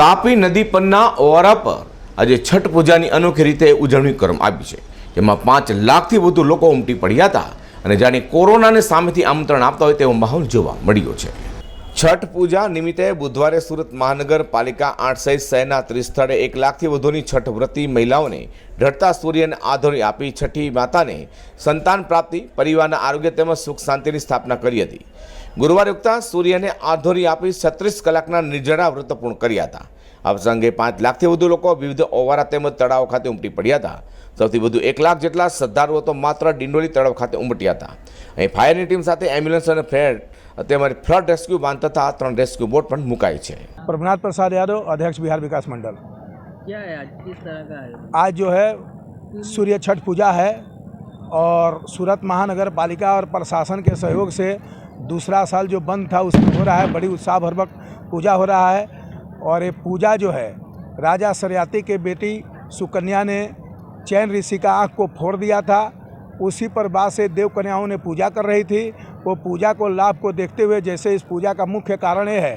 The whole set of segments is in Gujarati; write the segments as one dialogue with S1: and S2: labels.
S1: તાપી નદી પરના ઓરા પર આજે છઠ પૂજાની અનોખી રીતે ઉજવણી કરવામાં આવી છે. જેમાં પાંચ લાખથી વધુ લોકો ઉમટી પડ્યા હતા અને જાણે કોરોનાને સામેથી આમંત્રણ આપતા હોય તેવો માહોલ જોવા મળ્યો છે. છઠ પૂજા નિમિત્તે બુધવારે સુરત મહાનગરપાલિકા આઠ સહિત શહેરના ત્રીસ એક લાખથી વધુની છઠ વ્રતી મહિલાઓને ઢળતા સૂર્યને આધોરી આપી છઠ્ઠી માતાને સંતાન પ્રાપ્તિ, પરિવારના આરોગ્ય તેમજ સુખ શાંતિની સ્થાપના કરી હતી. ગુરુવારે ઉગતા સૂર્યને આધોરી આપી છત્રીસ કલાકના નિર્જળા વ્રત પૂર્ણ કર્યા હતા. આ પ્રસંગે પાંચ લાખથી વધુ લોકો વિવિધ ઓવારા તેમજ તળાવો ખાતે ઉમટી પડ્યા હતા. સૌથી વધુ એક લાખ જેટલા શ્રદ્ધાળુઓ તો માત્ર ડિંડોલી તળાવ ખાતે ઉમટ્યા હતા. અહીં ફાયરની ટીમ સાથે એમ્બ્યુલન્સ અને ફ્લેડ તેમજ ફ્લડ રેસ્ક્યુ બાંધ તથા ત્રણ રેસ્ક્યુ બોટ પણ મુકાઈ છે
S2: प्रभुनाथ प्रसाद यादव अध्यक्ष बिहार विकास मंडल
S3: क्या है आज किस तरह का है
S2: आज जो है सूर्य छठ पूजा है और सूरत महानगर पालिका और प्रशासन के सहयोग से दूसरा साल जो बंद था उसमें हो रहा है बड़ी उत्साहपूर्वक पूजा हो रहा है और ये पूजा जो है राजा सरयाती के बेटी सुकन्या ने चैन ऋषि का आँख को फोड़ दिया था उसी पर बाद से देव कन्याओं ने पूजा कर रही थी। वो पूजा को लाभ को देखते हुए जैसे इस पूजा का मुख्य कारण ये है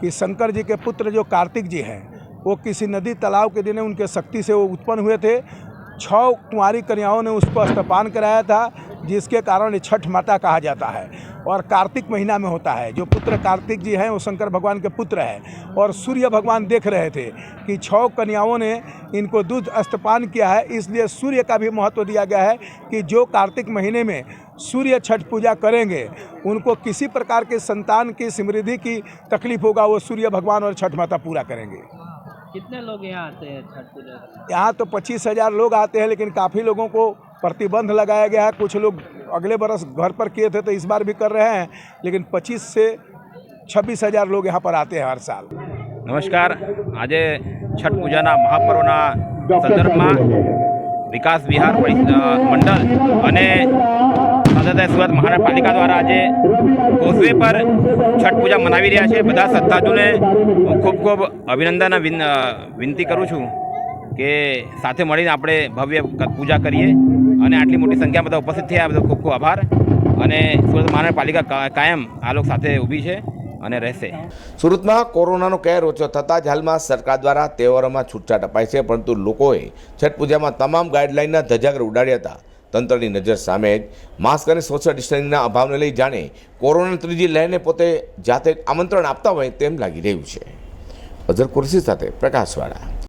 S2: कि शंकर जी के पुत्र जो कार्तिक जी हैं, वो किसी नदी तालाब के दिन उनके शक्ति से वो उत्पन्न हुए थे। छः कुंवारी कन्याओं ने उसको स्तपान कराया था। जिसके कारण छठ माता कहा जाता है। और कार्तिक महीना में होता है। जो पुत्र कार्तिक जी हैं वो शंकर भगवान के पुत्र हैं। और सूर्य भगवान देख रहे थे कि छः कन्याओं ने इनको दूध अस्तपान किया है। इसलिए सूर्य का भी महत्व दिया गया है कि जो कार्तिक महीने में सूर्य छठ पूजा करेंगे उनको किसी प्रकार के संतान की समृद्धि की तकलीफ़ होगा वो सूर्य भगवान और छठ माता पूरा करेंगे।
S3: कितने लोग यहाँ आते हैं छठ पूजा
S2: यहाँ तो पच्चीस हज़ार लोग आते हैं लेकिन काफ़ी लोगों को प्रतिबंध लगाया गया है कुछ लोग अगले बरस घर पर किए थे तो इस बार भी कर रहे हैं लेकिन पच्चीस से छब्बीस हजार लोग यहाँ पर आते हैं हर साल
S4: નમસ્કાર આજે છઠ પૂજાના મહાપર્વના સંદર્ભમાં વિકાસ વિહાર પરિ- અ, મંડળ અને સાથે સુરત મહાનગરપાલિકા દ્વારા આજે કોઝવે પર છઠ પૂજા મનાવી રહ્યા છે બધા શ્રદ્ધાળુઓને હું ખૂબ ખૂબ અભિનંદન અને વિન- અ, વિનંતી કરું છું કે સાથે મળીને આપણે ભવ્ય ક- પૂજા કરીએ અને આટલી મોટી સંખ્યામાં બધા ઉપસ્થિત થયા બધો ખૂબ ખૂબ આભાર. અને સુરત મહાનગરપાલિકા કાયમ આ લોકો સાથે ઊભી છે અને રહેશે.
S1: સુરતમાં કોરોનાનો કેર ઓછો થતાં જ હાલમાં સરકાર દ્વારા તહેવારોમાં છૂટછાટ અપાય છે, પરંતુ લોકોએ છઠ પૂજામાં તમામ ગાઈડલાઇનના ધજાગર ઉડાડ્યા હતા. તંત્રની નજર સામે જ માસ્ક અને સોશિયલ ડિસ્ટન્સિંગના અભાવને લઈ જાણે કોરોના ત્રીજી લહેરને પોતે જાતે આમંત્રણ આપતા હોય તેમ લાગી રહ્યું છે. અઝર કુરશી સાથે પ્રકાશવાળા.